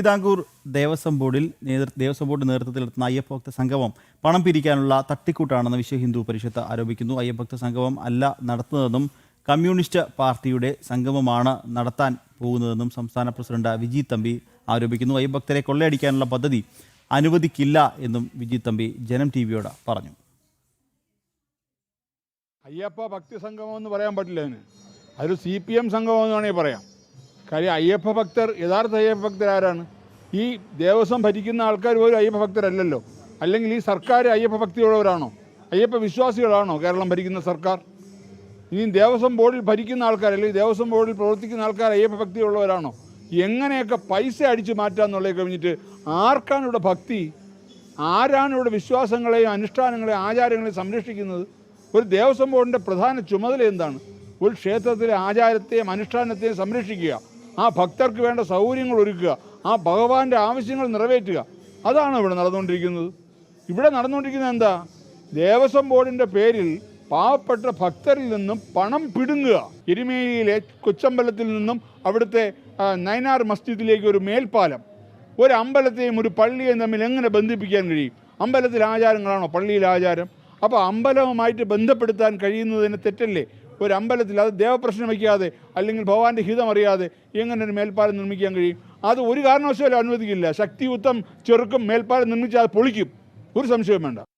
തിരുവിതാംകൂർ ദേവസ്വം ബോർഡിൽ നേതൃ- ദേവസ്വം ബോർഡ് നേതൃത്വത്തിൽ നടത്തുന്ന അയ്യപ്പഭക്ത സംഗമം പണം പിരിക്കാനുള്ള തട്ടിക്കൂട്ടാണെന്ന് വിശ്വ ഹിന്ദു പരിഷത്ത് ആരോപിക്കുന്നു. അയ്യപ്പഭക്ത സംഗമം അല്ല നടത്തുന്നതെന്നും കമ്മ്യൂണിസ്റ്റ് പാർട്ടിയുടെ സംഗമമാണ് നടത്താൻ പോകുന്നതെന്നും സംസ്ഥാന പ്രസിഡന്റ് വിജി തമ്പി ആരോപിക്കുന്നു. അയ്യഭക്തരെ കൊള്ളയടിക്കാനുള്ള പദ്ധതി അനുവദിക്കില്ല എന്നും വിജി തമ്പി ജനം ടി വിയോട് പറഞ്ഞു. അയ്യപ്പ ഭക്തി സംഗമം എന്ന് പറയാൻ പറ്റില്ല അതിന്. അതൊരു സി പി എം സംഗമം എന്ന് വേണമെങ്കിൽ പറയാം. കാര്യം അയ്യപ്പ ഭക്തർ യഥാർത്ഥ അയ്യപ്പ ഭക്തർ ആരാണ്? ഈ ദേവസ്വം ഭരിക്കുന്ന ആൾക്കാർ പോലും അയ്യപ്പ ഭക്തരല്ലല്ലോ. അല്ലെങ്കിൽ ഈ സർക്കാർ അയ്യപ്പ ഭക്തിയുള്ളവരാണോ? അയ്യപ്പ വിശ്വാസികളാണോ കേരളം ഭരിക്കുന്ന സർക്കാർ? ഇനി ദേവസ്വം ബോർഡിൽ ഭരിക്കുന്ന ആൾക്കാർ അല്ലെങ്കിൽ ദേവസ്വം ബോർഡിൽ പ്രവർത്തിക്കുന്ന ആൾക്കാർ അയ്യപ്പ ഭക്തിയുള്ളവരാണോ? എങ്ങനെയൊക്കെ പൈസ അടിച്ചു മാറ്റാന്നുള്ളത് കഴിഞ്ഞിട്ട് ആർക്കാണ് ഇവിടെ ഭക്തി? ആരാണ് ഇവിടെ വിശ്വാസങ്ങളെയും അനുഷ്ഠാനങ്ങളെയും ആചാരങ്ങളെയും സംരക്ഷിക്കുന്നത്? ഒരു ദേവസ്വം ബോർഡിന്റെ പ്രധാന ചുമതല എന്താണ്? ഒരു ക്ഷേത്രത്തിലെ ആചാരത്തെയും അനുഷ്ഠാനത്തെയും സംരക്ഷിക്കുക. ആ ഭക്തർക്ക് വേണ്ട സൗകര്യങ്ങൾ ഒരുക്കുക ആ ഭഗവാന്റെ ആവശ്യങ്ങൾ നിറവേറ്റുക. അതാണ് ഇവിടെ നടന്നുകൊണ്ടിരിക്കുന്നത്. ഇവിടെ നടന്നുകൊണ്ടിരിക്കുന്നത് എന്താ? ദേവസ്വം ബോർഡിന്റെ പേരിൽ പാവപ്പെട്ട ഭക്തരിൽ നിന്നും പണം പിടുങ്ങുക. എരുമേലിയിലെ കൊച്ചമ്പലത്തിൽ നിന്നും അവിടുത്തെ നയനാർ മസ്ജിദിലേക്ക് ഒരു മേൽപ്പാലം. ഒരു അമ്പലത്തെയും ഒരു പള്ളിയെയും തമ്മിൽ എങ്ങനെ ബന്ധിപ്പിക്കാൻ കഴിയും? അമ്പലത്തിൽ ആചാരങ്ങളാണോ പള്ളിയിൽ ആചാരം? അപ്പോൾ അമ്പലവുമായിട്ട് ബന്ധപ്പെടുത്താൻ കഴിയുന്നതിന് തെറ്റല്ലേ? ഒരു അമ്പലത്തിൽ അത് ദേവപ്രശ്നം വയ്ക്കാതെ അല്ലെങ്കിൽ ഭഗവാന്റെ ഹിതം അറിയാതെ എങ്ങനെ ഒരു മേൽപ്പാലം നിർമ്മിക്കാൻ കഴിയും? അത് ഒരു കാരണവശാലും അനുവദിക്കില്ല. ശക്തിയുക്തം ചെറുക്കും മേൽപ്പാലം നിർമ്മിച്ചാൽ പൊളിക്കും. ഒരു സംശയവും വേണ്ട.